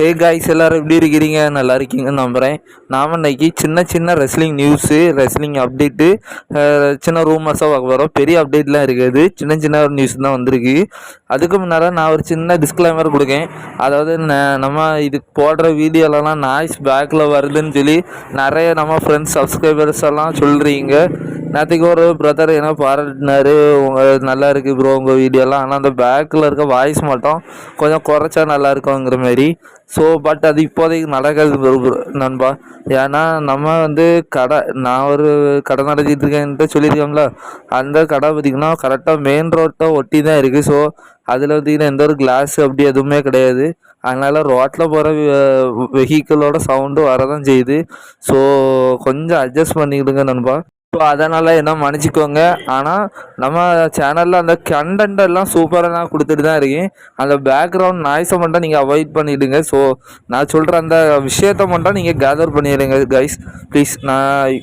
Hey guys எல்லோரும் எப்படி இருக்கிறீங்க? நல்லா இருக்கீங்கன்னு நம்புகிறேன் நாம் இன்றைக்கி சின்ன சின்ன ரெஸ்லிங் நியூஸு ரெஸ்லிங் அப்டேட்டு சின்ன ரூமர்ஸாக பார்க்க போகிறோம் பெரிய அப்டேட்லாம் இருக்காது. சின்ன சின்ன நியூஸ் தான் வந்திருக்கு. அதுக்கு முன்னால் நான் ஒரு சின்ன டிஸ்க்ளைமர் கொடுக்கேன். அதாவது ந- நம்ம இது போடுற வீடியோலலாம் நாய்ஸ் பேக்கில் வருதுன்னு சொல்லி நிறைய நம்ம ஃப்ரெண்ட்ஸ் சப்ஸ்கிரைபர்ஸ் எல்லாம் சொல்கிறீங்க நேற்றுக்கு ஒரு பிரதர் என்ன பாராட்டினாரு? உங்கள் நல்லா இருக்குது ப்ரோ உங்கள் வீடியோலாம் ஆனால் அந்த பேக்கில் இருக்க வாய்ஸ் மட்டும் கொஞ்சம் குறைச்சா நல்லா இருக்குங்கிற மாதிரி ஸோ பட் அது இப்போதைக்கு நடக்காது நண்பா. ஏன்னா நம்ம வந்து கடை நான் ஒரு கடை நடத்திட்டு இருக்கேன்ட்டு சொல்லியிருக்கோம்ல அந்த கடை பார்த்திங்கன்னா கரெக்டாக மெயின் ரோட்டை ஒட்டி தான் இருக்குது ஸோ அதில் பார்த்திங்கன்னா எந்த ஒரு கிளாஸ் அப்படி எதுவுமே கிடையாது. அதனால் ரோட்டில் போகிற வெஹிக்கிளோட சவுண்டு வரதான் செய்யுது. ஸோ கொஞ்சம் அட்ஜஸ்ட் பண்ணிக்கிடுங்க நண்பா. ஸோ அதனால் என்ன மன்னிச்சிக்கோங்க. ஆனால் நம்ம சேனலில் அந்த கண்டென்ட் எல்லாம் சூப்பராக நான் கொடுத்துட்டு தான் இருக்கேன். அந்த பேக்ரவுண்ட் நாய்ஸை மட்டும் நீங்கள் அவாய்ட் பண்ணிவிடுங்க ஸோ நான் சொல்கிற அந்த விஷயத்த மட்டும் நீங்கள் கேதர் பண்ணிடுங்க கைஸ் ப்ளீஸ் நான்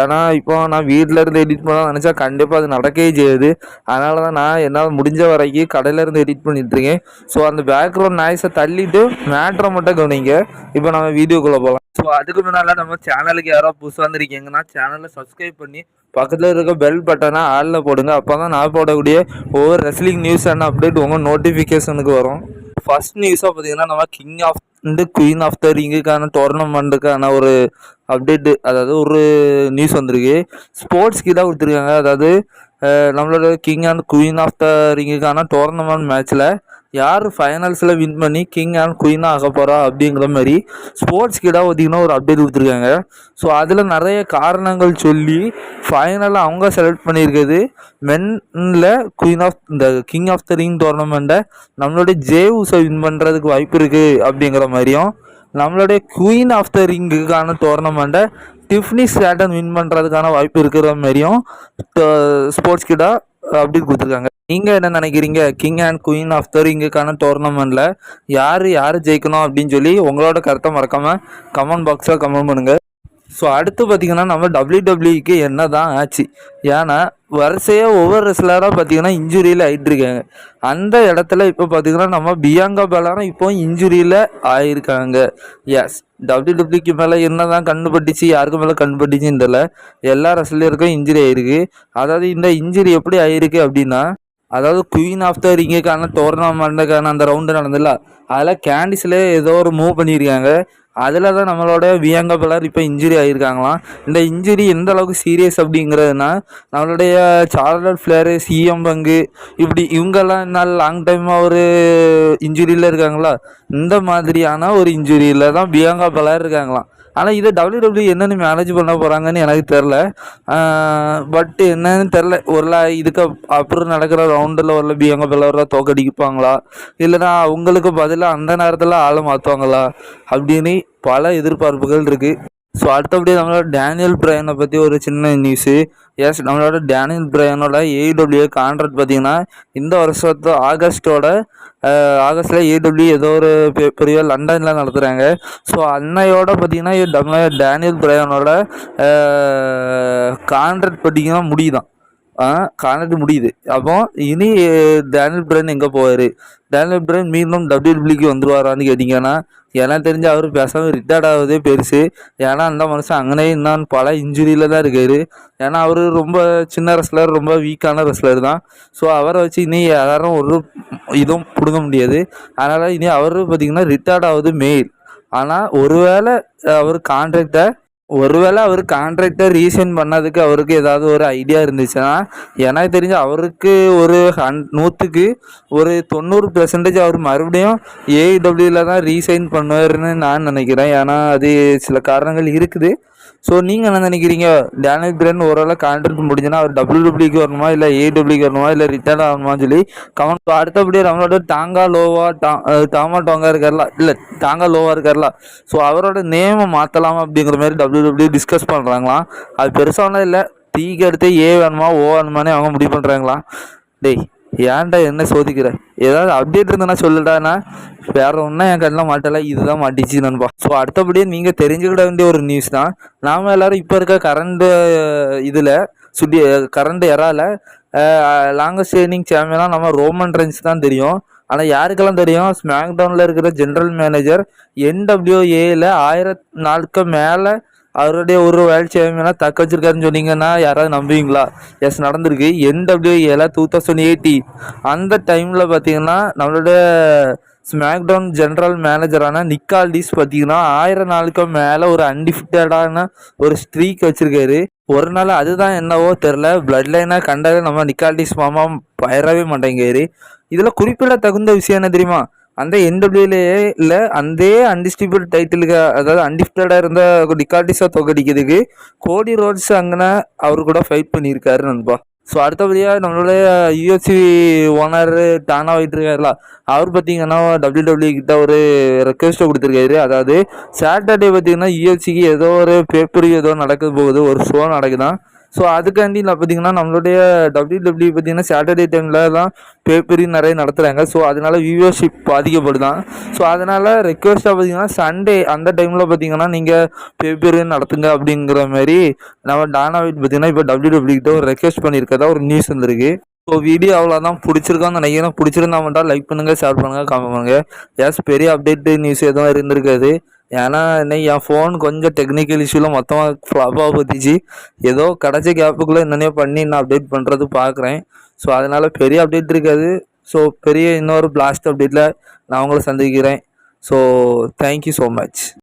ஏன்னா இப்போ நான் வீட்டில் இருந்து எடிட் பண்ணலாம் நினச்சா கண்டிப்பாக அது நடக்கவே செய்யுது. அதனால தான் நான் என்னால் முடிஞ்ச வரைக்கும் கடையிலேருந்து எடிட் பண்ணிகிட்ருக்கேன் ஸோ அந்த பேக்ரவுண்ட் நாய்ஸை தள்ளிட்டு மேட்ரை மட்டும் கவனிங்க. இப்போ நம்ம வீடியோக்குள்ளே போகலாம். ஸோ அதுக்கு முன்னால் நம்ம சேனலுக்கு யாரோ புதுசாக வந்திருக்கீங்கன்னா சேனலை சப்ஸ்கிரைப் பண்ணி பக்கத்தில் இருக்க பெல் பட்டனை ஆளில் போடுங்க. அப்போ தான் நான் போடக்கூடிய ஒவ்வொரு ரெஸ்லிங் நியூஸ் அண்ட் அப்டேட் உங்கள் நோட்டிஃபிகேஷனுக்கு வரும். ஃபர்ஸ்ட் நியூஸாக பார்த்தீங்கன்னா நம்ம கிங் ஆஃப் வந்து குயின் ஆஃப் த ரிங்குக்கான டோர்னமெண்ட்டுக்கான ஒரு அப்டேட்டு அதாவது ஒரு நியூஸ் வந்திருக்கு. ஸ்போர்ட்ஸ் கீழே கொடுத்துருக்காங்க. அதாவது நம்மளோட king and queen of the ரிங்குக்கான tournament மேட்ச்சில் யார் ஃபைனல்ஸில் வின் பண்ணி கிங் அண்ட் குயினாக ஆக போகிறா அப்படிங்கிற மாதிரி ஸ்போர்ட்ஸ் கிடாக பார்த்திங்கன்னா ஒரு அப்டேட் கொடுத்துருக்காங்க. ஸோ அதில் நிறைய காரணங்கள் சொல்லி ஃபைனலாக அவங்க செலக்ட் பண்ணியிருக்கிறது மென்னில் குயின் ஆஃப் இந்த கிங் ஆஃப் த ரிங் டோர்னமெண்ட்டை நம்மளுடைய ஜே உஸை வின் பண்ணுறதுக்கு வாய்ப்பு இருக்குது அப்படிங்கிற மாதிரியும் நம்மளுடைய குயின் ஆஃப் த ரிங்குக்கான டோர்னமெண்ட்டை டிஃப்னி ஸ்டாட்டன் வின் பண்ணுறதுக்கான வாய்ப்பு இருக்கிற மாதிரியும் ஸ்போர்ட்ஸ் கிட்ட அப்டேட் கொடுத்துருக்காங்க. நீங்கள் என்ன நினைக்கிறீங்க? King and queen of the ரிங்குக்கான டோர்னமெண்ட்டில் யார் யார் ஜெயிக்கணும் அப்படின்னு சொல்லி உங்களோட கருத்தை மறக்காமல் கமெண்ட் பாக்ஸில் கமெண்ட் பண்ணுங்கள் ஸோ அடுத்து பார்த்தீங்கன்னா நம்ம டபிள்யூ டபிள்யூக்கு என்ன தான் ஆச்சு? ஏன்னா வரிசையாக ஒவ்வொரு ரெஸ்லராக பார்த்தீங்கன்னா இன்ஜுரியில் ஆகிட்டுருக்காங்க அந்த இடத்துல இப்போ பார்த்தீங்கன்னா நம்ம பியாங்கா பலாரம் இப்போ இன்ஜுரியில் ஆயிருக்காங்க. எஸ் டபிள்யூடபிள்யூக்கு மேலே என்ன தான் கண்டுபட்டுச்சு யாருக்கு மேலே கண்டுபட்டுச்சுன்னு தெரியல. எல்லா ரெஸ்லருக்கும் இன்ஜுரி ஆயிருக்கு. அதாவது இந்த இன்ஜுரி எப்படி ஆயிருக்கு அப்படின்னா அதாவது குயின் ஆஃப் த ரிங்குக்கான டோர்னமெண்ட்டுக்கான அந்த ரவுண்டு நடந்ததில்ல அதில் கேண்டிஸ்லேயே ஏதோ ஒரு மூவ் பண்ணியிருக்காங்க. அதில் தான் நம்மளோட வியங்க பலர் இப்போ இன்ஜுரி ஆகியிருக்காங்களாம் இந்த இன்ஜுரி எந்த அளவுக்கு சீரியஸ் அப்படிங்கிறதுனா நம்மளுடைய சார்லட் ஃபிளேரு சிஎம் பங்கு இப்படி இவங்கெல்லாம் என்ன லாங் டைமாக ஒரு இன்ஜுரியில் இருக்காங்களா? இந்த மாதிரியான ஒரு இன்ஜுரியில் தான் வியங்கா பலர் இருக்காங்களாம். ஆனால் இதை டபிள்யூ டபிள்யூ என்னென்னு மேனேஜ் பண்ண போகிறாங்கன்னு எனக்கு தெரில பட் என்னன்னு தெரில ஒரு இதுக்கு அப்புறம் நடக்கிற ரவுண்டில் ஒரு பியங்க பலரை தோக்கடிப்பாங்களா? இல்லைன்னா அவங்களுக்கு பதிலாக அந்த நேரத்தில் ஆளை மாற்றுவாங்களா அப்படின்னு பல எதிர்பார்ப்புகள் இருக்குது ஸோ அடுத்தபடி நம்மளோட டேனியல் பிரையனை பற்றி ஒரு சின்ன நியூஸு எஸ் நம்மளோட டேனியல் பிரையனோட ஏடபிள்யூ கான்ட்ராக்ட் பார்த்தீங்கன்னா இந்த வருஷத்து ஆகஸ்ட்டோட ஆகஸ்ட்டில் ஏடபிள்யூ ஏதோ ஒரு பெரிய லண்டனில் நடத்துகிறாங்க ஸோ அன்னையோட பார்த்தீங்கன்னா நம்ம டேனியல் பிரையனோட கான்ட்ராக்ட் பார்த்தீங்கன்னா முடியுதான். கான்ட்ராக்ட் முடியுது. அப்போ இனி டேனியல் பிரைன் எங்கே போவார்? டேனியல் பிரைன் மீண்டும் டபிள்யூபிள்யூக்கு வந்துருவாரான்னு கேட்டிங்கன்னா எனக்கு தெரிஞ்சு அவர் பேசாமல் ரிட்டையர்ட் ஆகுதே பெருசு. ஏன்னா அந்த மனுஷன் அங்கனே இன்னும் பல இன்ஜுரியில் தான் இருக்கார். ஏன்னா அவர் ரொம்ப சின்ன ரெஸ்லர் ரொம்ப வீக்கான ரெஸ்லர் தான். ஸோ அவரை வச்சு இனி யாரும் ஒரு இதுவும் பிடுங்க முடியாது. அதனால் இனி அவர் பார்த்திங்கன்னா ரிட்டையர்ட் ஆகுது மெயில் ஆனால் ஒருவேளை அவர் கான்ட்ராக்டை ஒருவேளை அவர் கான்ட்ராக்டை ரீசைன் பண்ணதுக்கு அவருக்கு ஏதாவது ஒரு ஐடியா இருந்துச்சுன்னா எனக்கு தெரிஞ்சு அவருக்கு ஒரு ஹன் நூற்றுக்கு ஒரு தொண்ணூறு பெர்சன்டேஜ் அவர் மறுபடியும் ஏஇடபிள்யூவில் தான் ரீசைன் பண்ணுவாருன்னு நான் நினைக்கிறேன். ஏன்னா அது சில காரணங்கள் இருக்குது. ஸோ நீங்கள் என்ன நினைக்கிறீங்க? டேனியல் பிரியன் ஓரளவு கான்ட்ராக்ட் முடிஞ்சுன்னா அவர் டபிள்யூடபிள்யூக்கு வரணுமா? இல்லை ஏடபிள்யூக்கு வரணுமா? இல்லை ரிட்டர்ன் ஆகணுமான்னு சொல்லி கமெண்ட் அடுத்தபடியே நம்மளோட டாங்கா லோவா டா டாமா டோங்கா இருக்கார்ல இல்லை டாங்கா லோவா இருக்கார்ல ஸோ அவரோட நேமை மாற்றலாமா அப்படிங்கிற மாதிரி டபிள்யூடபிள்யூ டிஸ்கஸ் பண்ணுறாங்களாம் அது பெருசாக இல்லை. டீக்கு அடுத்து ஏ வேணுமா? ஓ வேணுமானே அவங்க முடிவு பண்ணுறாங்களாம் டேய் ஏன்டா என்ன சோதிக்கிற? ஏதாவது அப்டேட் இருந்ததுன்னா சொல்லுடாண்ணா வேற ஒன்றும் என் கண்ணில் மாட்டல. இதுதான் மாட்டிச்சு நண்பா. ஸோ அடுத்தபடியே நீங்கள் தெரிஞ்சுக்கிட வேண்டிய ஒரு நியூஸ் தான். நாம் எல்லாரும் இப்போ இருக்க கரண்ட் இதில் சுடி கரண்ட் எறால லாங்கஸ்ட் ரன்னிங் சாம்பியனாக நம்ம ரோமன் ரென்ஸ் தான் தெரியும். ஆனால் யாருக்கெல்லாம் தெரியும்? ஸ்மாக்டவுனில் இருக்கிற ஜென்ரல் மேனேஜர் என்டபிள்யூஏல ஆயிரம் நாளுக்கு மேலே அவருடைய ஒரு வேர்ல்ட் தக்க வச்சிருக்காருன்னு சொன்னீங்கன்னா யாராவது நம்புவீங்களா? எஸ் நடந்திருக்கு. என்டபிள்யூஏல டூ தௌசண்ட் எயிட்டி அந்த டைமில் பார்த்தீங்கன்னா நம்மளுடைய ஸ்மாக்டவுன் ஜென்ரல் மேனேஜரான நிக்கால்டிஸ் பார்த்தீங்கன்னா ஆயிரம் நாளுக்கு மேலே ஒரு அன்டிஃபிட்டடான ஒரு ஸ்ட்ரீக் வச்சுருக்காரு. ஒரு நாள் அதுதான் என்னவோ தெரில பிளட் லைனாக கண்டாலே நம்ம நிக்கால்டிஸ் மாமா பயிரவே மாட்டேங்காரு இதில் குறிப்பிட தகுந்த விஷயம் என்ன தெரியுமா? அந்த என்டபிள்யூலேயே இல்லை அந்த அன்டிஸ்ட்ரிபியூட் டைட்டிலுக்கு அதாவது அன்டிஃபிட்டடாக இருந்த டிகார்டிஸாக தோக்கடிக்கிறதுக்கு கோடி ரோட்ஸ் அங்கன அவர் கூட ஃபைட் பண்ணியிருக்காரு நண்பா. ஸோ அடுத்தபடியாக நம்மளுடைய யூஎஃப்சி ஓனர் டானா போயிட்டு இருக்காருல அவர் பார்த்தீங்கன்னா டபிள்யூ டபிள்யூ கிட்ட ஒரு ரெக்வஸ்ட்டை கொடுத்துருக்காரு. அதாவது சாட்டர்டே பார்த்தீங்கன்னா யூஎஃப்சிக்கு ஏதோ ஒரு பேப்பர் ஏதோ நடக்க போகுது ஒரு ஷோ நடக்குதான். ஸோ அதுக்காண்டி நான் பார்த்தீங்கன்னா நம்மளுடைய டபிள்யூ டபிள்யூ பார்த்தீங்கன்னா சாட்டர்டே டைமில் தான் பேப்பரி நிறைய நடத்துகிறாங்க ஸோ அதனால வியூவர்ஷிப் பாதிக்கப்படுதான் ஸோ அதனால் ரெக்வஸ்ட்டாக பார்த்தீங்கன்னா சண்டே அந்த டைமில் பார்த்தீங்கன்னா நீங்கள் பேப்பரி நடத்துங்க அப்படிங்கிற மாதிரி நம்ம டானாவிட் பார்த்தீங்கன்னா இப்போ டபிள்யூ டபிள்யூ கிட்ட ஒரு ரெக்வஸ்ட் பண்ணியிருக்கதா ஒரு நியூஸ் வந்திருக்கு. ஸோ வீடியோ அவ்வளோதான் பிடிச்சிருக்கான்னு நினைக்கிறேன். பிடிச்சிருந்தா மட்டும் லைக் பண்ணுங்கள் ஷேர் பண்ணுங்கள் கமெண்ட் பண்ணுங்கள் எஸ் பெரிய அப்டேட்டு நியூஸ் எதுவும் இருந்திருக்காது. ஏன்னா இன்னைக்கு என் ஃபோன் கொஞ்சம் டெக்னிக்கல் இஷ்யூவில் மொத்தமாக ஃப்ளாப்பாக பற்றிச்சு ஏதோ கிடச்ச கேப்புக்குள்ளே என்னென்னையோ பண்ணி நான் அப்டேட் பண்ணுறது பார்க்குறேன் ஸோ அதனால் பெரிய அப்டேட் இருக்காது. ஸோ பெரிய இன்னொரு பிளாஸ்ட் அப்டேட்டில் நான் உங்களை சந்திக்கிறேன். So thank you so much